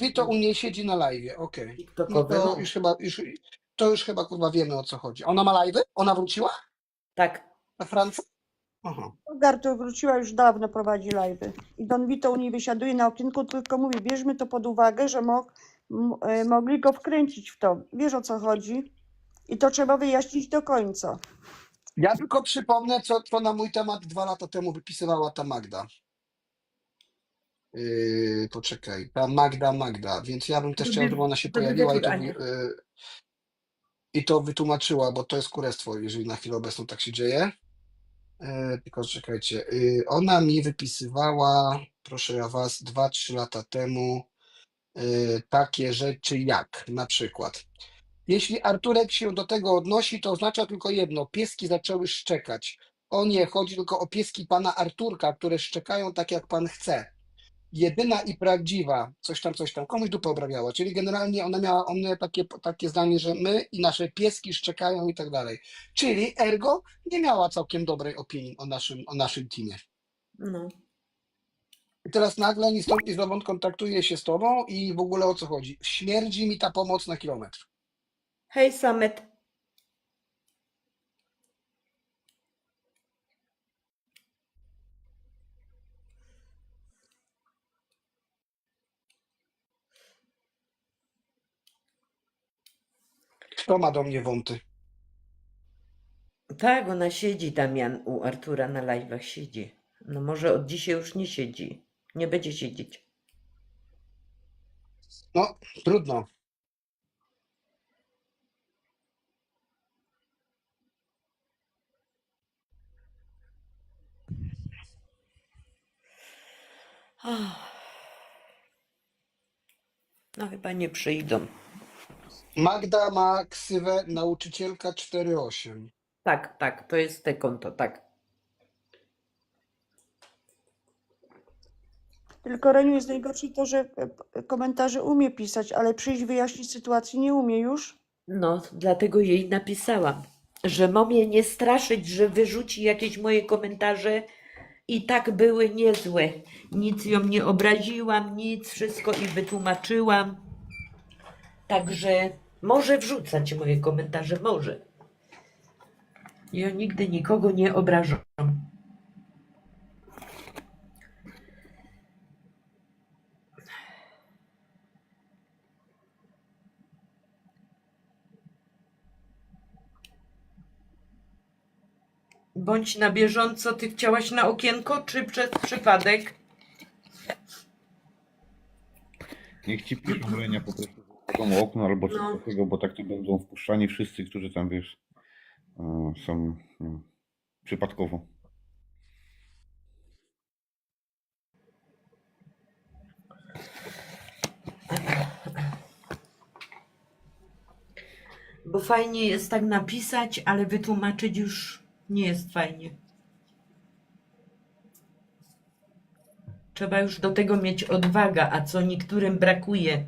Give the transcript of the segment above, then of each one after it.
Wito u niej siedzi na live, okej. No to No, już chyba, już, to już chyba kurwa wiemy o co chodzi. Ona ma live? Ona wróciła tak. na Francję? Aha. Gartu wróciła już dawno, prowadzi live'y. I Don Vito u niej wysiaduje na okienku, tylko mówi, bierzmy to pod uwagę, że mo, m, e, mogli go wkręcić w to. Wiesz o co chodzi? I to trzeba wyjaśnić do końca. Ja tylko przypomnę, co, co na mój temat dwa lata temu wypisywała ta Magda. Yy, poczekaj, ta Magda, Magda, więc ja bym też chciał, żeby ona się pojawiła i to, yy, i to wytłumaczyła, bo to jest kurestwo, jeżeli na chwilę obecną tak się dzieje. Yy, tylko czekajcie, yy, ona mi wypisywała, proszę ja was, dwa, trzy lata temu yy, takie rzeczy jak na przykład. Jeśli Arturek się do tego odnosi, to oznacza tylko jedno. Pieski zaczęły szczekać. O nie, chodzi tylko o pieski pana Arturka, które szczekają tak, jak pan chce. Jedyna i prawdziwa, coś tam, coś tam, komuś dupę obrabiała. Czyli generalnie ona miała o mnie takie, takie zdanie, że my i nasze pieski szczekają i tak dalej. Czyli ergo nie miała całkiem dobrej opinii o naszym, o naszym teamie. No. I teraz nagle ni stąd, ni zowąd kontaktuje się z tobą i w ogóle o co chodzi? Śmierdzi mi ta pomoc na kilometr. Hej, Samet. Kto ma do mnie wąty? Tak, ona siedzi, Damian, u Artura na live'ach siedzi. No może od dzisiaj już nie siedzi. Nie będzie siedzieć. No, trudno. No chyba nie przyjdą. Magda ma ksywę nauczycielka 48. Tak, tak, to jest te konto, tak. Tylko Reniu jest najgorsze to, że e, komentarze umie pisać, ale przyjść wyjaśnić sytuacji nie umie już. No, dlatego jej napisałam, że mamie nie straszyć, że wyrzuci jakieś moje komentarze i tak były niezłe. Nic ją nie obraziłam, nic, wszystko i wytłumaczyłam. Także może wrzucać moje komentarze, może. Ja nigdy nikogo nie obrażam. Bądź na bieżąco, ty chciałaś na okienko, czy przez przypadek? Niech ci piszą Lenia po prostu są okno albo coś No. takiego, bo tak to będą wpuszczani wszyscy, którzy tam wiesz e, są no, przypadkowo. Bo fajnie jest tak napisać, ale wytłumaczyć już nie jest fajnie. Trzeba już do tego mieć odwagę, a co niektórym brakuje.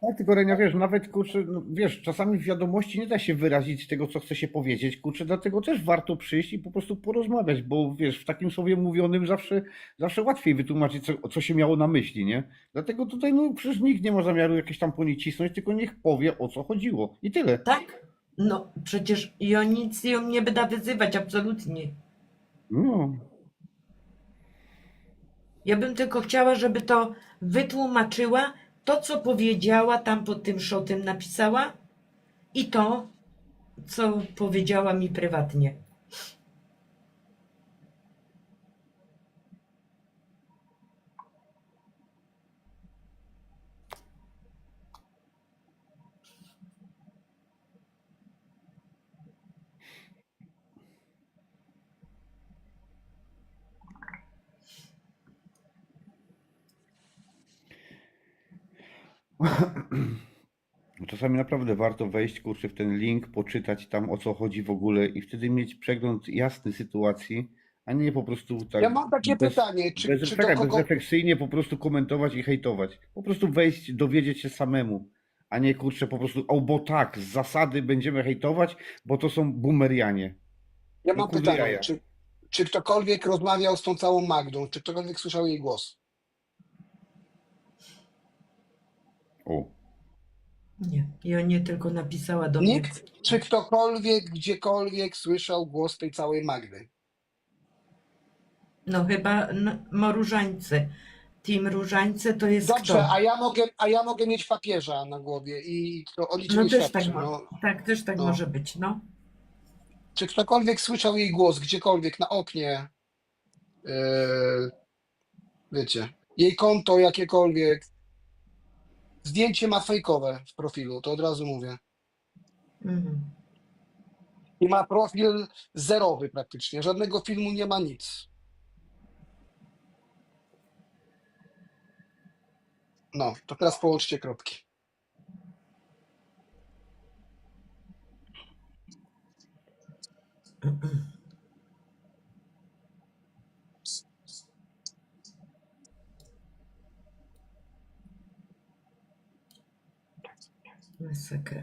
Tak, tylko Renia, wiesz, nawet kurczę, no, wiesz, czasami w wiadomości nie da się wyrazić tego, co chce się powiedzieć, kurczę, dlatego też warto przyjść i po prostu porozmawiać, bo wiesz, w takim słowie mówionym zawsze, zawsze łatwiej wytłumaczyć, co, co się miało na myśli, nie? Dlatego tutaj, no przecież nikt nie ma zamiaru jakieś tam po niej cisnąć, tylko niech powie, o co chodziło i tyle. Tak? No przecież ja nic ją nie będę wyzywać, absolutnie. No, Ja bym tylko chciała, żeby to wytłumaczyła, to co powiedziała tam pod tym szotem napisała i to, co powiedziała mi prywatnie. Czasami naprawdę warto wejść, kurczę, w ten link, poczytać tam o co chodzi w ogóle i wtedy mieć przegląd jasny sytuacji, a nie po prostu tak. Ja mam takie bez, pytanie, czy, bez, czy czekaj, kogo... bezrefleksyjnie po prostu komentować i hejtować. Po prostu wejść, dowiedzieć się samemu, a nie kurczę po prostu, o bo tak, z zasady będziemy hejtować, bo to są boomerianie. Ja No mam pytanie, czy, czy ktokolwiek rozmawiał z tą całą Magdą, czy ktokolwiek słyszał jej głos? O. Nie, ja nie tylko napisała do mnie. Nikt, czy ktokolwiek, gdziekolwiek słyszał głos tej całej Magdy? No chyba n- mo różańce. Team różańce to jest Dobrze, kto? a ja mogę, a ja mogę mieć papieża na głowie i to o niczym No nie też tak, świadczy. mo- No, tak, też tak no. może być, no. czy ktokolwiek słyszał jej głos gdziekolwiek na oknie? Yy, wiecie, jej konto jakiekolwiek. Zdjęcie ma fejkowe w profilu, to od razu mówię. Mhm. I ma profil zerowy praktycznie. Żadnego filmu nie ma nic. No, to teraz połączcie kropki. Masakra.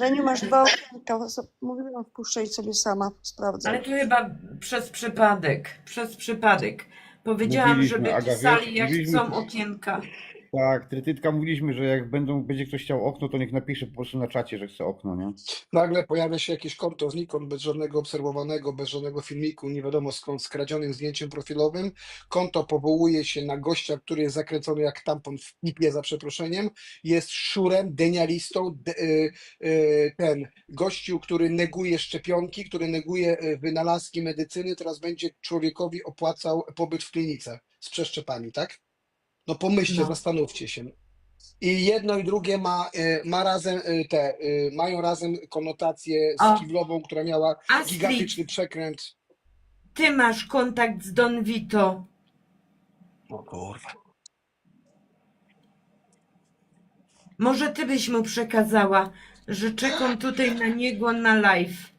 Reniu, masz dwa okienka. Mówiłam, wpuszczaj sobie sama, sprawdzaj. Ale to chyba przez przypadek, przez przypadek. Powiedziałam, Mówiliśmy, żeby Aga, pisali wiesz, jak mówiliśmy- chcą okienka. Tak, trytytka mówiliśmy, że jak będą, będzie ktoś chciał okno, to niech napisze po prostu na czacie, że chce okno, nie? Nagle pojawia się jakieś konto znikąd, bez żadnego obserwowanego, bez żadnego filmiku, nie wiadomo skąd, skradzionym zdjęciem profilowym. Konto powołuje się na gościa, który jest zakręcony jak tampon w pipie, za przeproszeniem. Jest szurem, denialistą, de, y, y, ten gościu, który neguje szczepionki, który neguje y, wynalazki medycyny, teraz będzie człowiekowi opłacał pobyt w klinice z przeszczepami, tak? No pomyślcie, No. zastanówcie się. I jedno i drugie ma, y, ma razem y, te, y, mają razem konotację z Kiwlową, która miała Astrid, gigantyczny przekręt. ty masz kontakt z Don Vito. O kurwa. Może ty byś mu przekazała, że czekam tutaj na niego na live.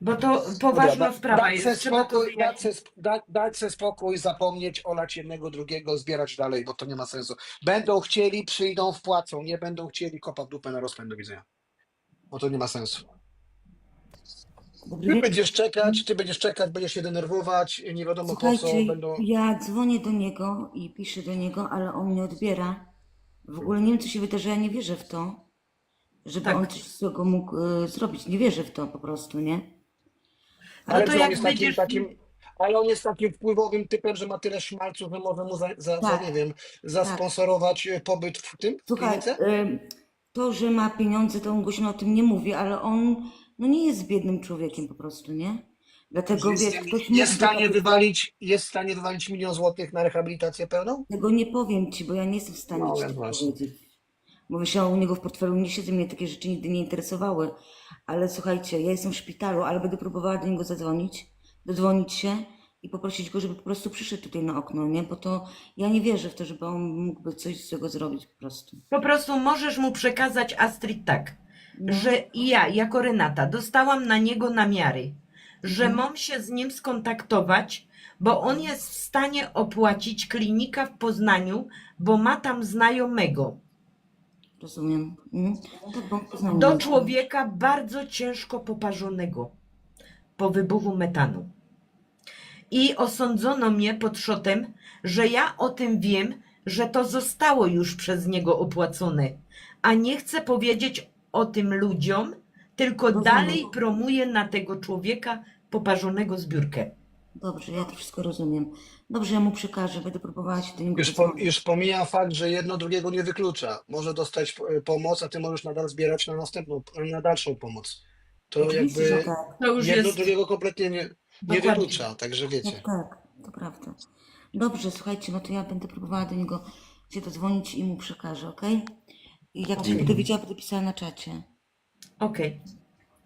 Bo to poważna Dobra, sprawa dać jest. se spokój, dać se, sp- da, dać se spokój, zapomnieć, olać jednego, drugiego, zbierać dalej, bo to nie ma sensu. Będą chcieli, przyjdą, wpłacą. Nie będą chcieli, kopa w dupę na rozpęd do widzenia. Bo to nie ma sensu. Ty będziesz czekać, ty będziesz czekać, będziesz się denerwować, nie wiadomo po co, będą... ja dzwonię do niego i piszę do niego, ale on nie odbiera. W ogóle nie wiem, co się wydarzy, ja nie wierzę w to, żeby Tak. on coś złego mógł e, zrobić. Nie wierzę w to po prostu, nie? No Ale to on jak jest takim, będziesz- takim, ale on jest takim wpływowym typem, że ma tyle szmalców, że może mu za, za, za Tak. nie wiem, zasponsorować e, pobyt w tym w Słuchaj, e, to, że ma pieniądze, to on głośno o tym nie mówi, ale on no nie jest biednym człowiekiem po prostu, nie? Dlatego Jest, wiesz, ktoś jest w stanie wywalić, jest w stanie wywalić milion złotych na rehabilitację pełną? Tego nie powiem ci, bo ja nie jestem w stanie No, ci powiedzieć. Bo wiesz, ja u niego w portfelu nie siedzę, mnie takie rzeczy nigdy nie interesowały. Ale słuchajcie, ja jestem w szpitalu, ale będę próbowała do niego zadzwonić, dodzwonić się i poprosić go, żeby po prostu przyszedł tutaj na okno, nie? Bo to ja nie wierzę w to, żeby on mógłby coś z tego zrobić po prostu. Po prostu możesz mu przekazać Astrid tak, No. że ja jako Renata dostałam na niego namiary, że Mhm. mam się z nim skontaktować, bo on jest w stanie opłacić klinika w Poznaniu, bo ma tam znajomego. Rozumiem. Mhm. Tak, bo Do człowieka bardzo ciężko poparzonego po wybuchu metanu. I osądzono mnie pod szotem, że ja o tym wiem, że to zostało już przez niego opłacone, a nie chcę powiedzieć o tym ludziom, tylko Rozumiem. dalej promuję na tego człowieka poparzonego zbiórkę. Dobrze, ja to wszystko rozumiem. Dobrze, ja mu przekażę, będę próbowała się do niego Już, po, dodzwonić. już pomijam fakt, że jedno drugiego nie wyklucza. Może dostać e, pomoc, a ty możesz nadal zbierać na następną, na dalszą pomoc. To Oczywiście, że jakby tak. To już jedno jest drugiego kompletnie nie, nie Dokładnie. wyklucza, także wiecie. Tak, tak, to prawda. Dobrze, słuchajcie, no to ja będę próbowała do niego się dodzwonić i mu przekażę, ok? I jak coś Okej. będę wiedziała, będę pisała na czacie. okej.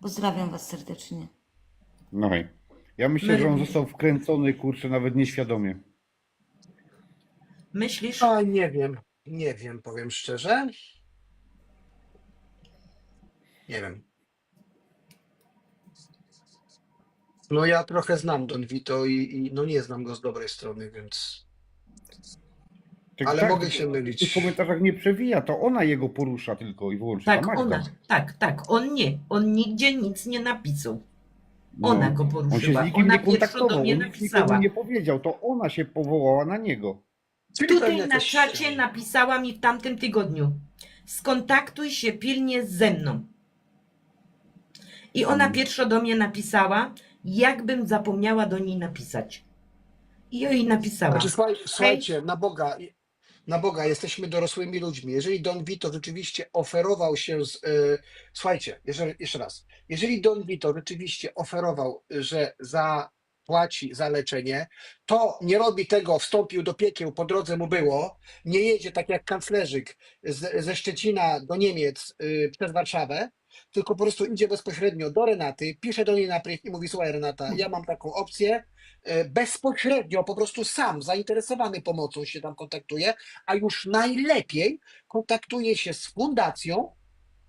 Pozdrawiam was serdecznie. No hej. Ja myślę, My że on został wkręcony, kurczę, nawet nieświadomie. Myślisz? A nie wiem, nie wiem, powiem szczerze. Nie wiem. No ja trochę znam Don Vito i, i no nie znam go z dobrej strony, więc. Tak, Ale tak, mogę się W mylić. tych komentarzach nie przewija, to ona jego porusza tylko i wyłącznie. Tak, Magda. ona. Tak, tak. On nie. On nigdzie nic nie napisał. No. Ona go On się poruszyła. z nikim Ona nie pierwsza do kontaktował, mnie on nic nikomu napisała. nie powiedział, to ona się powołała na niego. Czyli Tutaj na jakaś czacie napisała mi w tamtym tygodniu. Skontaktuj się pilnie ze mną. I ona pierwsza do mnie napisała, jakbym zapomniała do niej napisać. I ja jej napisała. Znaczy, słuchaj, słuchajcie, na Boga, na Boga, jesteśmy dorosłymi ludźmi. Jeżeli Don Vito rzeczywiście oferował się z. y, słuchajcie, jeżeli, jeszcze raz. Jeżeli Don Vito rzeczywiście oferował, że zapłaci za leczenie, to nie robi tego, wstąpił do piekieł, po drodze mu było, nie jedzie tak jak kanclerzyk z, ze Szczecina do Niemiec y, przez Warszawę, tylko po prostu idzie bezpośrednio do Renaty, pisze do niej na i mówi: Słuchaj, Renata, ja mam taką opcję e, bezpośrednio, po prostu sam, zainteresowany pomocą się tam kontaktuje, a już najlepiej kontaktuje się z fundacją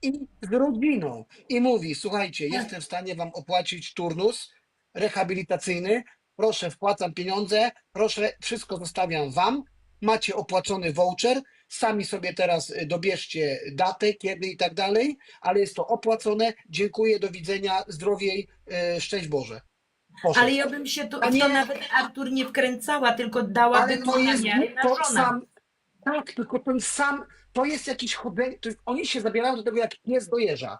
i z rodziną. I mówi, słuchajcie, jestem w stanie wam opłacić turnus rehabilitacyjny, proszę, wpłacam pieniądze, proszę, wszystko zostawiam wam, macie opłacony voucher, sami sobie teraz y, dobierzcie datę, kiedy i tak dalej, ale jest to opłacone, dziękuję, do widzenia, zdrowiej, y, szczęść Boże. Poszedł. Ale ja bym się tu, w nie- to nawet Artur nie wkręcała, tylko dałaby Ale to jest to sam. Tak, tylko ten sam, to jest jakiś chodzenie, oni się zabierają do tego jak pies do jeża.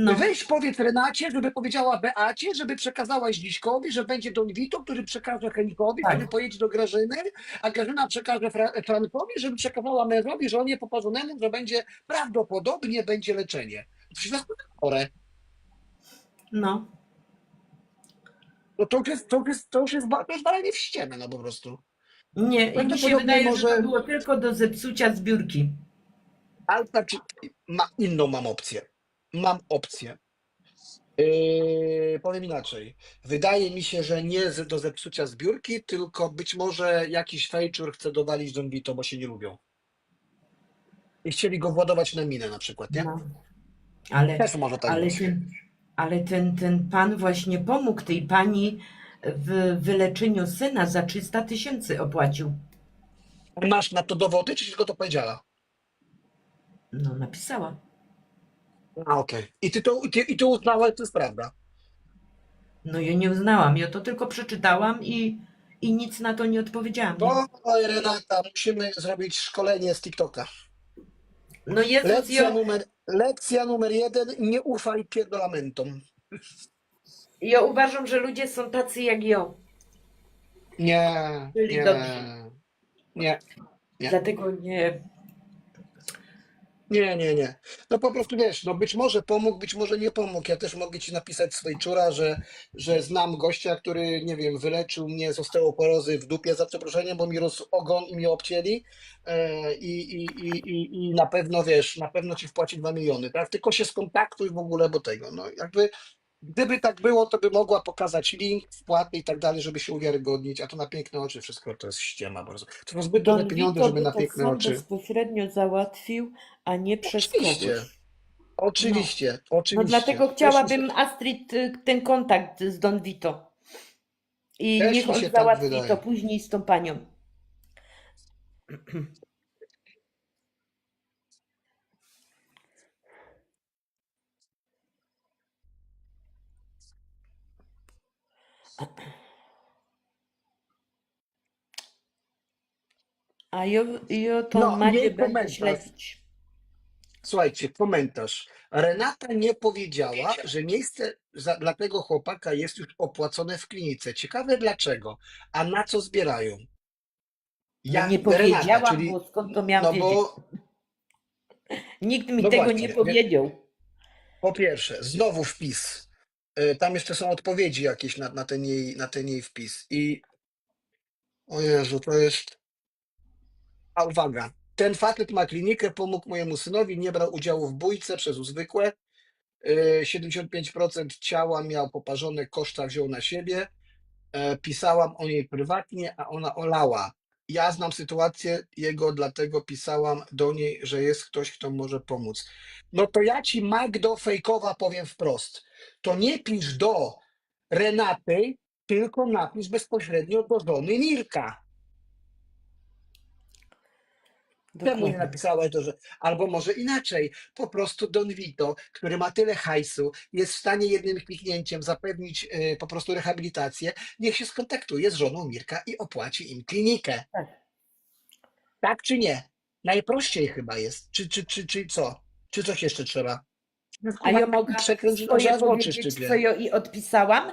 No, Weź powiedz Renacie, żeby powiedziała Beacie, żeby przekazała Ździśkowi, że będzie Don Vito, który przekaże Henikowi, Tak. który pojedzie do Grażyny, a Grażyna przekaże Fra Frankowi, żeby przekazała mężowi, żonie poparzonemu, że będzie prawdopodobnie będzie leczenie. To się chore. no. No to już jest, to już jest, to już jest, to jest walenie w ścianę, no po prostu. Nie, i mi się wydaje, że może- to było tylko do zepsucia zbiórki. Ale znaczy, ma, inną mam opcję. Mam opcję. Yy, powiem inaczej. Wydaje mi się, że nie z, do zepsucia zbiórki, tylko być może jakiś fejczur chce dowalić Don Vito, bo się nie lubią. I chcieli go władować na minę na przykład, nie? No. Ale, Też może tak ale, być. ten, ale ten, ten pan właśnie pomógł tej pani w wyleczeniu syna za 300 tysięcy opłacił. Masz na to dowody, czy tylko to powiedziała? No, napisała. A, okej. I ty to, i ty, i ty uznałeś, to jest prawda. No ja nie uznałam, ja to tylko przeczytałam i, i nic na to nie odpowiedziałam. No, oj, Renata, musimy zrobić szkolenie z TikToka. No Jezus, Lekcja ja, numer, lekcja numer jeden, nie ufaj pierdolamentom. ja uważam, że ludzie są tacy jak ja. Nie, nie, nie, Nie. Dlatego nie. Nie, nie, nie. No po prostu wiesz, no być może pomógł, być może nie pomógł. Ja też mogę ci napisać swojej czura, że, że znam gościa, który, nie wiem, wyleczył mnie z osteoporozy w dupie za przeproszeniem, bo mi rósł ogon i mnie obcięli e, i, i, i, i, i na pewno, wiesz, na pewno ci wpłaci 2 miliony, tak? Tylko się skontaktuj w ogóle, bo tego, no jakby Gdyby tak było, to by mogła pokazać link, wpłaty i tak dalej, żeby się uwiarygodnić, a to na piękne oczy wszystko to jest ściema bardzo. To są zbyt Don pieniądze, żeby by na piękne oczy. bezpośrednio załatwił, a nie przez Oczywiście. kogoś. Oczywiście, No oczywiście. dlatego chciałabym Astrid y, ten kontakt z Don Vito. I Też niech mi on się tak załatwi wydaje. to później z tą panią. A ja, ja to No, jej będę komentarz. śledzić. Słuchajcie, komentarz. Renata nie powiedziała, że miejsce za, dla tego chłopaka jest już opłacone w klinice. Ciekawe dlaczego. A na co zbierają? Ja Jak nie Renata, powiedziałam, czyli- bo skąd to miałam No wiedzieć? bo Nikt mi no tego właśnie, nie wie- powiedział. Po pierwsze, znowu wpis. Y, Tam jeszcze są odpowiedzi jakieś na, na, ten, jej, na ten jej wpis. I o Jezu, to jest. A uwaga, ten facet ma klinikę, pomógł mojemu synowi, nie brał udziału w bójce przez uzwykłe. Y, 75% ciała miał poparzone, koszta wziął na siebie. E, Pisałam o niej prywatnie, a ona olała. Ja znam sytuację jego, dlatego pisałam do niej, że jest ktoś, kto może pomóc. No to ja ci, Magdo Fejkowa, powiem wprost. To nie pisz do Renaty, tylko napisz bezpośrednio do żony Mirka. Czemu nie Dokładnie. napisałaś to, że... Albo może inaczej, po prostu Don Vito, który ma tyle hajsu, jest w stanie jednym kliknięciem zapewnić y, po prostu rehabilitację, niech się skontaktuje z żoną Mirka i opłaci im klinikę. Tak. Tak czy nie? Najprościej chyba jest. Czy, czy, czy, czy co? Czy coś jeszcze trzeba? A ja mogę przekręcić co ja i odpisałam?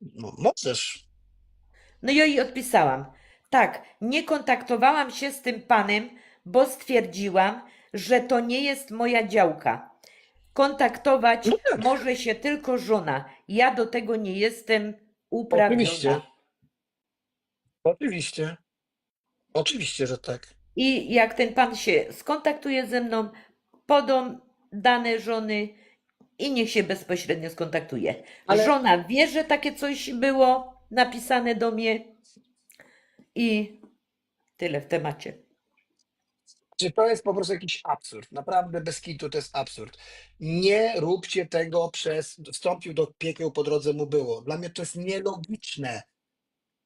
No, możesz. No ja i odpisałam. Tak, nie kontaktowałam się z tym panem, bo stwierdziłam, że to nie jest moja działka. Kontaktować No tak. może się tylko żona. Ja do tego nie jestem uprawniona. Oczywiście. Oczywiście. Oczywiście, że tak. I jak ten pan się skontaktuje ze mną, podam dane żony i niech się bezpośrednio skontaktuje. Ale- Żona wie, że takie coś było napisane do mnie i tyle w temacie. Czy to jest po prostu jakiś absurd? Naprawdę bez kitu to jest absurd. Nie róbcie tego przez wstąpił do piekieł po drodze mu było. Dla mnie to jest nielogiczne.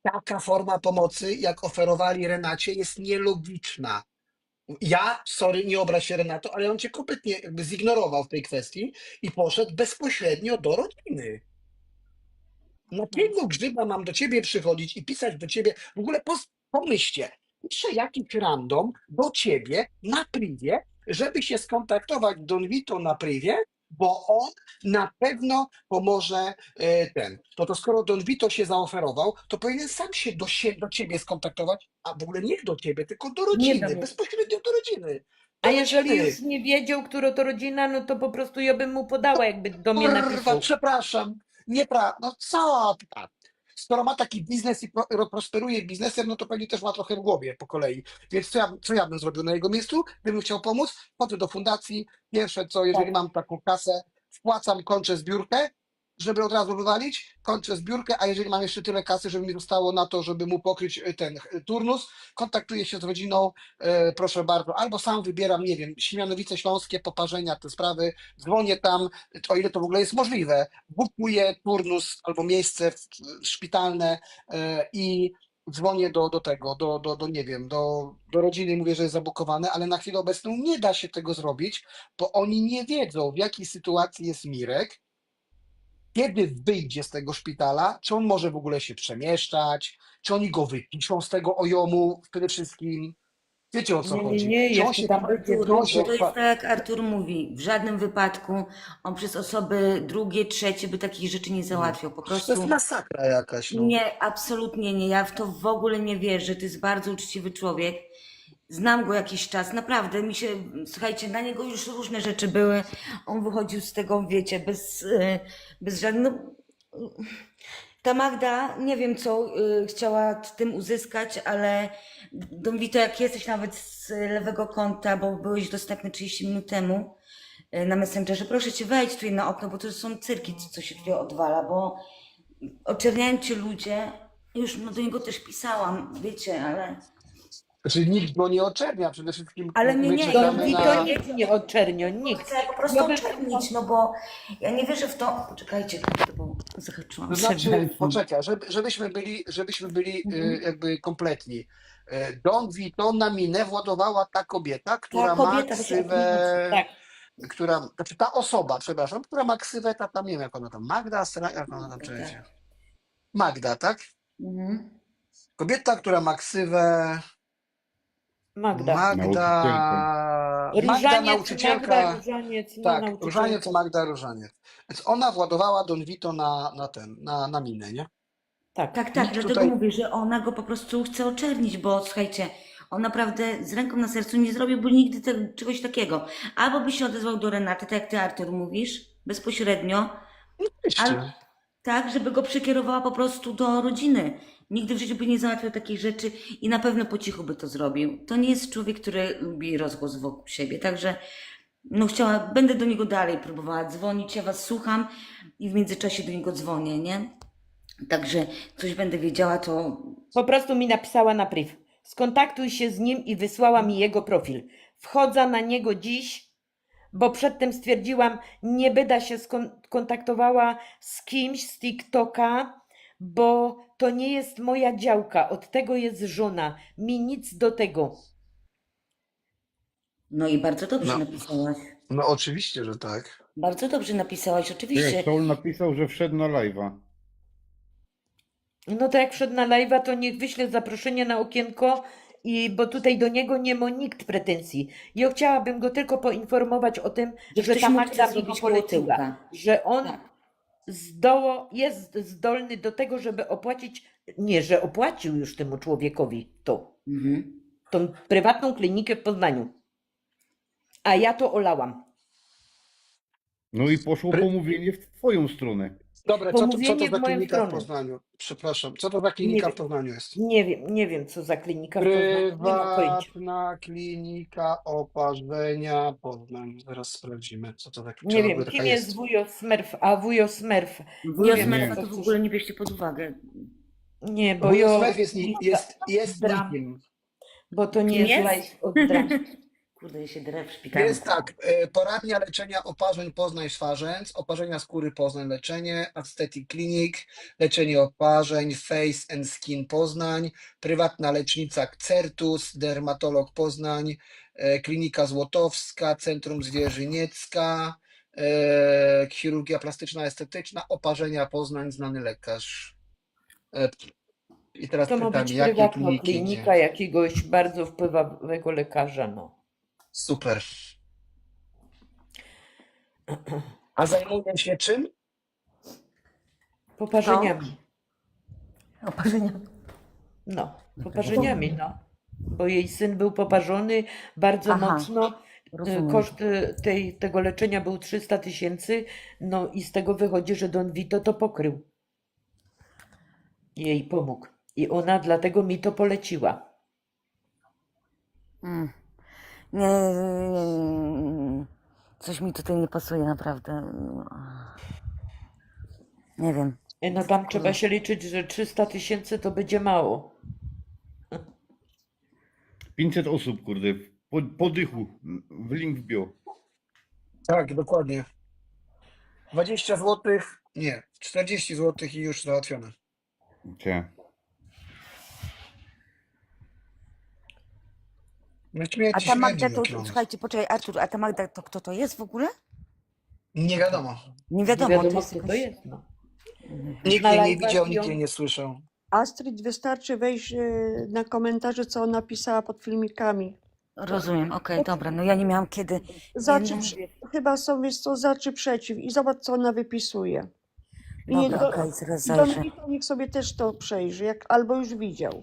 Taka forma pomocy, jak oferowali Renacie, jest nielogiczna. Ja, sorry, nie obraź się Renato, ale on cię kompletnie jakby zignorował w tej kwestii i poszedł bezpośrednio do rodziny. Na jakiego grzyba mam do ciebie przychodzić i pisać do ciebie? W ogóle pomyślcie, pisze jakiś random do ciebie na privie, żeby się skontaktować z Don Vito na privie, bo on na pewno pomoże e, ten. No to skoro Don Vito się zaoferował, to powinien sam się do, sie, do ciebie skontaktować, a w ogóle nie do ciebie, tylko do rodziny, bezpośrednio do rodziny. A jeżeli już nie wiedział, która to rodzina, no to po prostu ja bym mu podała, jakby do mnie Kurwa, napisał. przepraszam. Niepra... No co tam? Skoro ma taki biznes i pro, prosperuje biznesem, no to pewnie też ma trochę w głowie po kolei. Więc co ja, co ja bym zrobił na jego miejscu? Gdybym chciał pomóc, chodzę do fundacji. Pierwsze co, jeżeli Tak. mam taką kasę, wpłacam, kończę zbiórkę, żeby od razu wywalić, kończę zbiórkę, a jeżeli mam jeszcze tyle kasy, żeby mi zostało na to, żeby mu pokryć y, ten y, turnus, kontaktuję się z rodziną, e, proszę bardzo, albo sam wybieram, nie wiem, Siemianowice Śląskie, poparzenia, te sprawy, dzwonię tam, o ile to w ogóle jest możliwe, bukuję turnus albo miejsce szpitalne e, i dzwonię do, do tego, do, do, do nie wiem, do, do rodziny i mówię, że jest zabukowane, ale na chwilę obecną nie da się tego zrobić, bo oni nie wiedzą, w jakiej sytuacji jest Mirek, kiedy wyjdzie z tego szpitala, czy on może w ogóle się przemieszczać, czy oni go wypiszą z tego ojomu przede wszystkim. Wiecie o co Nie, nie, chodzi? nie, jeszcze się tam będzie długo. się To jest tak, jak Artur mówi, w żadnym wypadku on przez osoby drugie, trzecie by takich rzeczy nie załatwiał. Po To jest prostu masakra jakaś. No. nie, absolutnie nie. Ja w to w ogóle nie wierzę. To jest bardzo uczciwy człowiek. Znam go jakiś czas, naprawdę mi się, słuchajcie, na niego już różne rzeczy były. On wychodził z tego, wiecie, bez, e, bez żadnych. No, ta Magda, nie wiem co y, chciała tym uzyskać, ale Don Vito, jak jesteś nawet z lewego konta, bo byłeś dostępny 30 minut temu y, na Messengerze, proszę cię wejdź tutaj na okno, bo to są cyrki, co się tutaj odwala, bo oczerniają cię ludzie. Już no, do niego też pisałam, wiecie, ale Znaczy nikt go nie oczernia, przede wszystkim Ale nie, my nie, czekamy Vito na... nikt nie oczernią, nikt. chcę po prostu oczernić, no bo ja nie wierzę w to. Poczekajcie, kurde, bo zahaczyłam To się znaczy, poczekaj, żeby, żebyśmy byli, żebyśmy byli Mhm. y, jakby kompletni. Y, Don Vito na minę władowała ta kobieta, która kobieta, ma to ksywę, Tak. która, znaczy ta osoba, przepraszam, która ma ksywę, ta tam, nie wiem jak ona tam, Magda, Sra, jak ona tam, Magda, czekajcie. Magda, tak? Mhm. Kobieta, która ma ksywę, Magda. Magda, Magda Różaniec, nauczycielka, Magda, Różaniec, no, tak, nauczycielka. Różaniec, Magda, Różaniec. Więc ona władowała Don Vito na, na ten, na, na minę, nie? Tak. Tak, tak, Nikt dlatego tutaj- mówię, że ona go po prostu chce oczernić, bo słuchajcie, on naprawdę z ręką na sercu nie zrobiłby nigdy te, czegoś takiego. Albo by się odezwał do Renaty, tak jak ty Artur mówisz, bezpośrednio, Oczywiście. Tak, żeby go przekierowała po prostu do rodziny. Nigdy w życiu by nie załatwiał takich rzeczy i na pewno po cichu by to zrobił. To nie jest człowiek, który lubi rozgłos wokół siebie, także no chciała, będę do niego dalej próbowała dzwonić, ja was słucham i w międzyczasie do niego dzwonię, nie? Także coś będę wiedziała, to Po prostu mi napisała na priv. Skontaktuj się z nim i wysłała mi jego profil. Wchodzę na niego dziś, bo przedtem stwierdziłam, nie będę się skontaktowała z kimś z TikToka, bo to nie jest moja działka. Od tego jest żona. Mi nic do tego. no i bardzo dobrze No. napisałaś. No oczywiście, że tak. Bardzo dobrze napisałaś, oczywiście. Nie, Soul napisał, że wszedł na live'a. No to jak wszedł na live'a, to niech wyśle zaproszenie na okienko i bo tutaj do niego nie ma nikt pretensji. Ja chciałabym go tylko poinformować o tym, Że że, ta Magda mi poleciła, kołtyłka. że on Tak. zdoło, jest zdolny do tego, żeby opłacić, nie, że opłacił już temu człowiekowi to, Mhm. tą prywatną klinikę w Poznaniu. A ja to olałam. No i poszło pomówienie w twoją stronę. Dobra, co to, co to za w moją klinika w. Poznaniu? Przepraszam, co to za klinika Nie w Poznaniu jest? Nie wiem, nie wiem co za klinika w Poznaniu, nie pojęcia. Prywatna klinika oparzenia Poznań. Zaraz sprawdzimy, co to za Nie wiem, kim jest wujo Smurf, a wujo Smurf. Wuja wiem, to w ogóle nie bierzcie pod uwagę. Nie, bo jo, Smurf jest, jest, jest Dram. nikim. bo to nie Kim jest jest? live od dram. Kurde, ja się drę w szpitalu. Jest tak, e, poradnia leczenia oparzeń Poznań Swarzędz, oparzenia skóry Poznań leczenie, Aesthetic Clinic, leczenie oparzeń Face and Skin Poznań, prywatna lecznica Certus, dermatolog Poznań, e, klinika Złotowska, Centrum Zwierzyniecka, e, chirurgia plastyczna estetyczna, oparzenia Poznań, znany lekarz. E, I teraz To ma pytanie, być jakie prywatna kliniki? klinika jakiegoś bardzo wpływowego lekarza, no. Super. A zajmuje się czym? Poparzeniami. Oparzenia. No, poparzeniami, no. Bo jej syn był poparzony bardzo Aha, mocno. Rozumiem. Koszt y, tej, tego leczenia był 300 tysięcy, no i z tego wychodzi, że Don Vito to pokrył. Jej pomógł. I ona dlatego mi to poleciła. Mm. Nie, nie, nie, nie. Coś mi tutaj nie pasuje, naprawdę. Nie wiem. No tam trzeba się liczyć, że 300 tysięcy to będzie mało. 500 osób, kurde, po, po dychu, w link w bio. Tak, dokładnie. 20 zł, nie, 40 zł i już załatwione. Cie. No A ta Magda to, słuchajcie, poczekaj, Artur, a ta Magda to kto to jest w ogóle? Nie wiadomo. Nie Nie wiadomo, wiadomo, to jest kto to jakaś... jest. No. Nikt Na jej nie live'ach widział, ją- nikt jej nie słyszał. Astrid, wystarczy wejść e, na komentarze, co ona pisała pod filmikami. Rozumiem, okej, dobra, no ja nie miałam kiedy. Za czy, chyba są, wiesz co, za czy przeciw i zobacz, co ona wypisuje. I niech Dobra, do- okej, zaraz zajrzę. Vito niech sobie też to przejrzy, jak, albo już widział.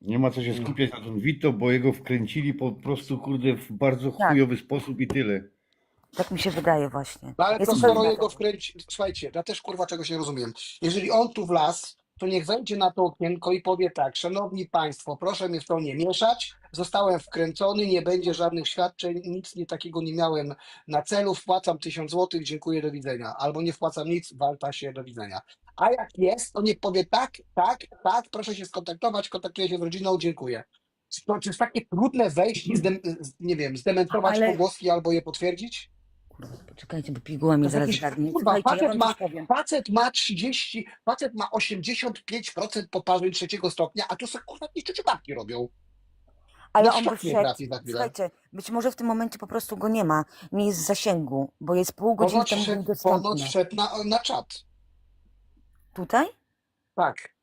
Nie ma co się skupiać na tym Vito, bo jego wkręcili po prostu, kurde, w bardzo Tak. chujowy sposób i tyle. Tak mi się wydaje właśnie. No ale to Jestem skoro pewna jego tego. wkręci... Słuchajcie, ja też kurwa czegoś nie rozumiem. Jeżeli on tu wlazł, to niech wejdzie na to okienko i powie tak, szanowni państwo, proszę mnie w to nie mieszać, zostałem wkręcony, nie będzie żadnych świadczeń, nic nie takiego nie miałem na celu, wpłacam 1000 złotych, dziękuję, do widzenia. Albo nie wpłacam nic, walta się, do widzenia. A jak jest, to niech powie tak, tak, tak, proszę się skontaktować, kontaktuję się z rodziną, dziękuję. To czy jest takie trudne wejść i zdem, nie wiem, zdementować Ale- pogłoski albo je potwierdzić? Kurwa, poczekajcie, bo piguła To zaraz jakiś- zgarnie. kurwa, Słuchajcie, ja facet wam ma- coś powiem. Facet ma 30, facet ma 85% poparzeń trzeciego stopnia, a tu sobie kurwa niszczycie babki robią. Ale on by szok mnie wszedł. trafi za chwilę. Słuchajcie, być może w tym momencie po prostu go nie ma. Nie jest w zasięgu, bo jest pół godziny Ponoć temu był wszedł, ponoć dostępny. wszedł na, na czat. Tutaj? Tak.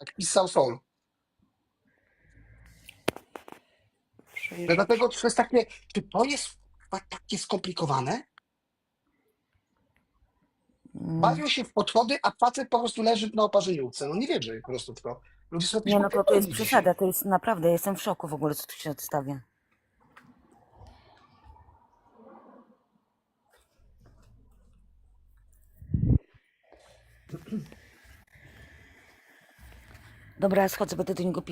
Jak pisał Soul. No Dlatego to jest takie, czy to jest takie skomplikowane? Mm. Bawią się w podchody, a facet po prostu leży na oparzeniówce. No nie wierzę po prostu w to. Ludzie są Nie, no to, to jest przesada, to jest naprawdę, ja jestem w szoku w ogóle, co tu się odstawia. Dobra, schodzę, będę do niego pisać.